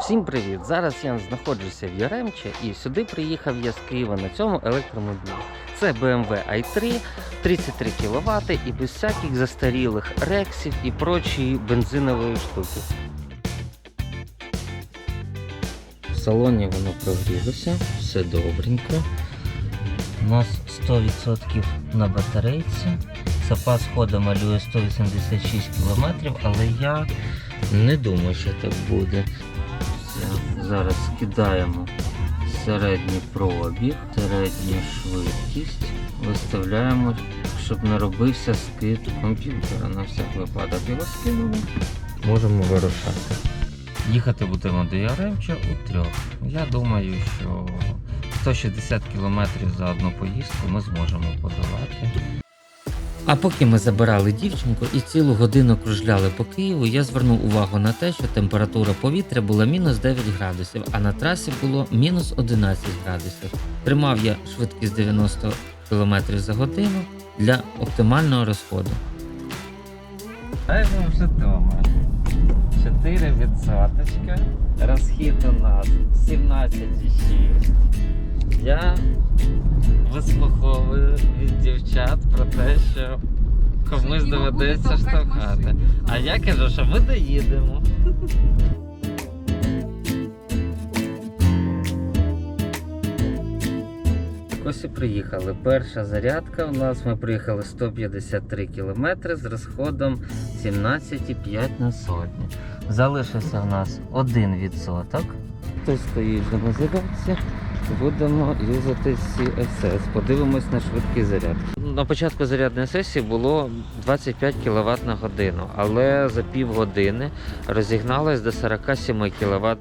Всім привіт! Зараз я знаходжуся в Яремче і сюди приїхав я з Києва на цьому електромобілі. Це BMW i3, 33 кВт і без всяких застарілих рексів і прочої бензинової штуки. В салоні воно прогрілося, все добренько. У нас 100% на батарейці. Запас ходу малює 186 км, але я не думаю, що так буде. Зараз скидаємо середній пробіг, середню швидкість, виставляємо, щоб не робився скид комп'ютера. На всяк випадок його скинули. Можемо вирушати. Їхати будемо до Яремча у трьох. Я думаю, що 160 км за одну поїздку ми зможемо подолати. А поки ми забирали дівчинку і цілу годину кружляли по Києву, я звернув увагу на те, що температура повітря була мінус 9 градусів, а на трасі було мінус 11 градусів. Тримав я швидкість 90 км за годину для оптимального розходу. А ми вже вдома. 4 відсоточка. Розхід у нас 17,6. Я вислуховую від дівчат про те, що комусь доведеться штовхати. А я кажу, що ми доїдемо. Ось і приїхали. Перша зарядка у нас. Ми приїхали 153 км з розходом 17,5 на сотню. Залишився в нас 1%. Хтось стоїть на зарядці. Будемо юзати CSS. Подивимось на швидкий заряд. На початку зарядної сесії було 25 кВт на годину, але за півгодини розігналось до 47 кВт.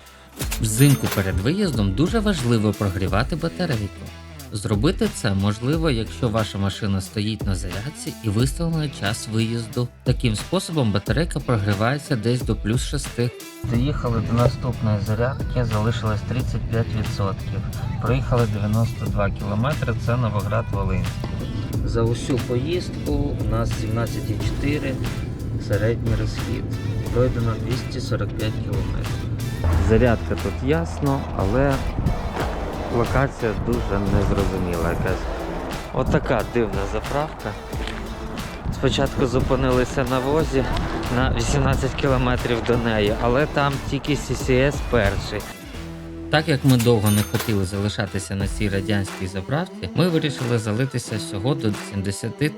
Взимку перед виїздом дуже важливо прогрівати батарейку. Зробити це можливо, якщо ваша машина стоїть на зарядці і виставлений час виїзду. Таким способом батарейка прогрівається десь до плюс 6. Доїхали до наступної зарядки, залишилось 35%. Проїхали 92 км, це Новоград Волинський. За усю поїздку у нас 17,4 середній розхід. Пройдено 245 км. Зарядка тут ясно, але локація дуже незрозуміла якась. Отака дивна заправка. Спочатку зупинилися на возі на 18 кілометрів до неї, але там тільки CCS перший. Так як ми довго не хотіли залишатися на цій радянській заправці, ми вирішили залитися всього до 73%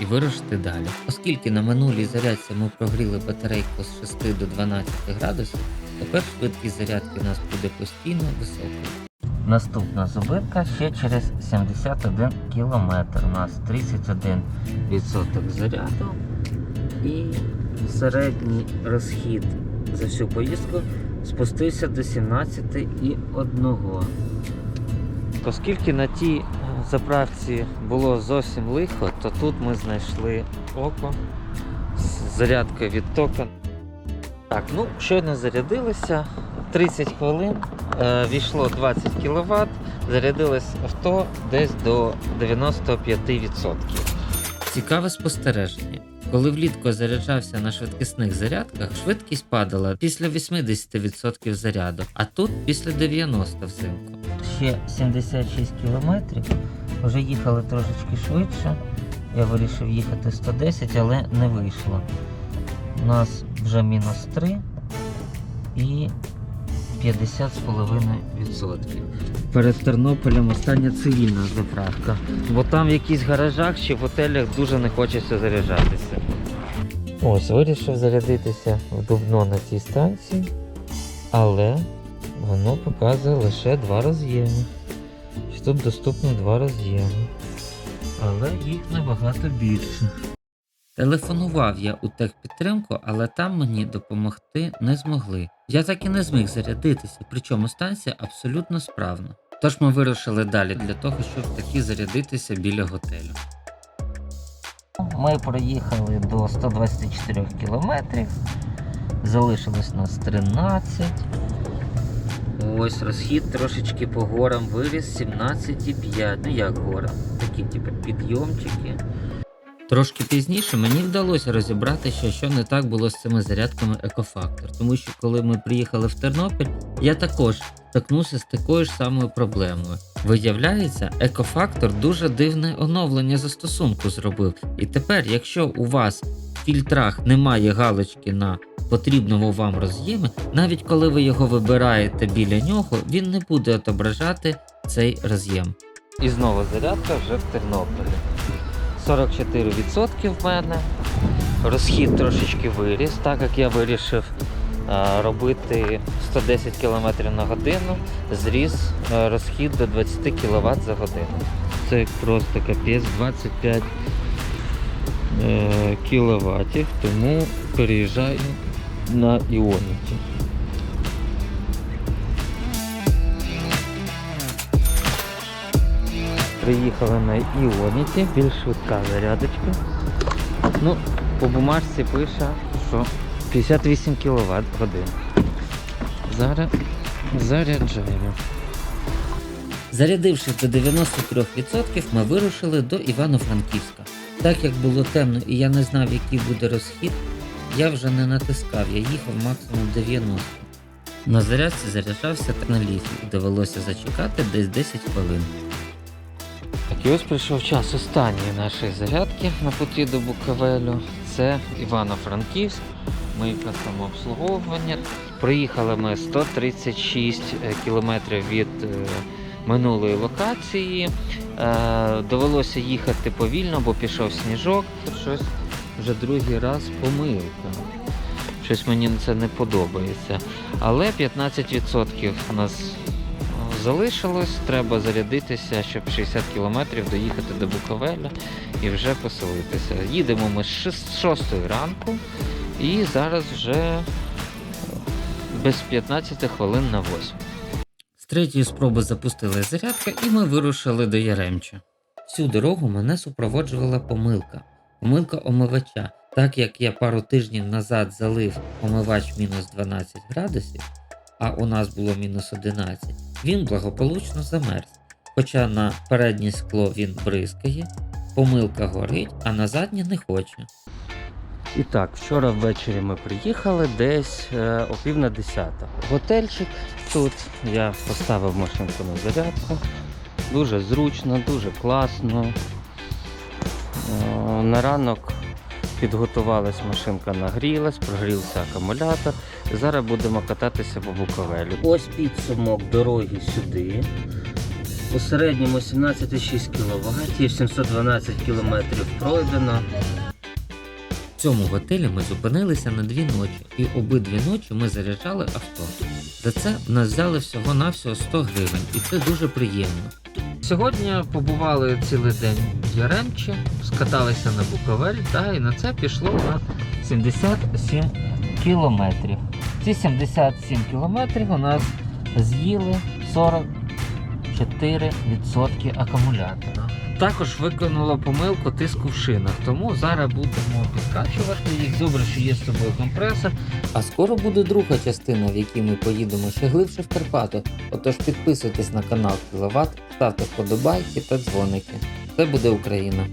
і вирушити далі. Оскільки на минулій зарядці ми прогріли батарейку з 6 до 12 градусів, тепер швидкість зарядки у нас буде постійно високою. Наступна зупинка ще через 71 кілометр. У нас 31% заряду і середній розхід за всю поїздку спустився до 17,1. Оскільки на тій е, заправці було зовсім лихо, то тут ми знайшли око з зарядкою від тока. Так, ну щойно зарядилися, 30 хвилин, війшло 20 кВт, зарядилось авто десь до 95%. Цікаве спостереження. Коли влітку заряджався на швидкісних зарядках, швидкість падала після 80% заряду, а тут після 90% взимку. Ще 76 км, вже їхали трошечки швидше. Я вирішив їхати 110, але не вийшло. У нас вже мінус 3 і 50,5%. Перед Тернополем остання цивільна заправка. Бо там в якісь гаражах чи в готелях дуже не хочеться заряджатися. Ось, вирішив зарядитися в Дубно на цій станції, але воно показує лише два роз'єми. Тут доступно два роз'єми. Але їх набагато більше. Телефонував я у техпідтримку, але там мені допомогти не змогли. Я так і не зміг зарядитися, причому станція абсолютно справна. Тож ми вирушили далі для того, щоб таки зарядитися біля готелю. Ми проїхали до 124 кілометрів. Залишилось нас 13. Ось розхід трошечки по горам виріс 17,5. Ну як горам? Такі типу підйомчики. Трошки пізніше мені вдалося розібрати, що, що не так було з цими зарядками Екофактор, тому що коли ми приїхали в Тернопіль, я також стикнувся з такою ж самою проблемою. Виявляється, Екофактор дуже дивне оновлення застосунку зробив. І тепер, якщо у вас в фільтрах немає галочки на потрібному вам роз'ємі, навіть коли ви його вибираєте біля нього, він не буде отображати цей роз'єм. І знову зарядка вже в Тернополі. 44% в мене. Розхід трошечки виріс, так як я вирішив е, робити 110 км на годину, зріс е, розхід до 20 кВт за годину. Це просто капець 25 е, кВт, тому переїжджаю на іоніті. Приїхали на Іоніті, більш швидка зарядочка. Ну, по бумажці пише, що 58 кВт годин. Зараз заряджаємо. Зарядившись до 93%, ми вирушили до Івано-Франківська. Так як було темно і я не знав, який буде розхід, я вже не натискав, я їхав максимум 90. На зарядці заряджався на ліфі і довелося зачекати десь 10 хвилин. І ось прийшов час останньої нашої зарядки на путі до Буковелю. Це Івано-Франківськ, мийка самообслуговування. Приїхали ми 136 кілометрів від е, минулої локації. Е, довелося їхати повільно, бо пішов сніжок. Щось вже другий раз помилка. Щось мені це не подобається. Але 15% у нас залишилось. Треба зарядитися, щоб 60 кілометрів доїхати до Буковеля і вже поселитися. Їдемо ми з 6 ранку і зараз вже без 15 хвилин на 8. З третьої спроби запустили зарядка і ми вирушили до Яремча. Всю дорогу мене супроводжувала помилка. Помилка омивача. Так як я пару тижнів назад залив омивач мінус 12 градусів, а у нас було мінус 11, він благополучно замерз. Хоча на переднє скло він бризкає, помилка горить, а на заднє не хоче. І так, вчора ввечері ми приїхали десь е, о пів на десята. Готельчик тут. Я поставив машинку на зарядку. Дуже зручно, дуже класно. Е, на ранок підготувалась машинка, нагрілась, прогрівся акумулятор. Зараз будемо кататися по Буковелю. Ось підсумок дороги сюди. У середньому 17,6 кВт, 712 км пройдено. В цьому готелі ми зупинилися на дві ночі, і обидві ночі ми заряджали авто. За це в нас взяли всього-навсього 100 гривень, і це дуже приємно. Сьогодні побували цілий день в Яремчі, скаталися на Буковель, та і на це пішло у нас 77 кілометрів. Ці 77 кілометрів у нас з'їли 44% акумулятора. Також виконала помилку тиску в шинах, тому зараз будемо підкачувати їх. Добре, що є з собою компресор. А скоро буде друга частина, в якій ми поїдемо ще глибше в Карпати. Отож підписуйтесь на канал Кіловат, ставте вподобайки та дзвоники. Це буде Україна.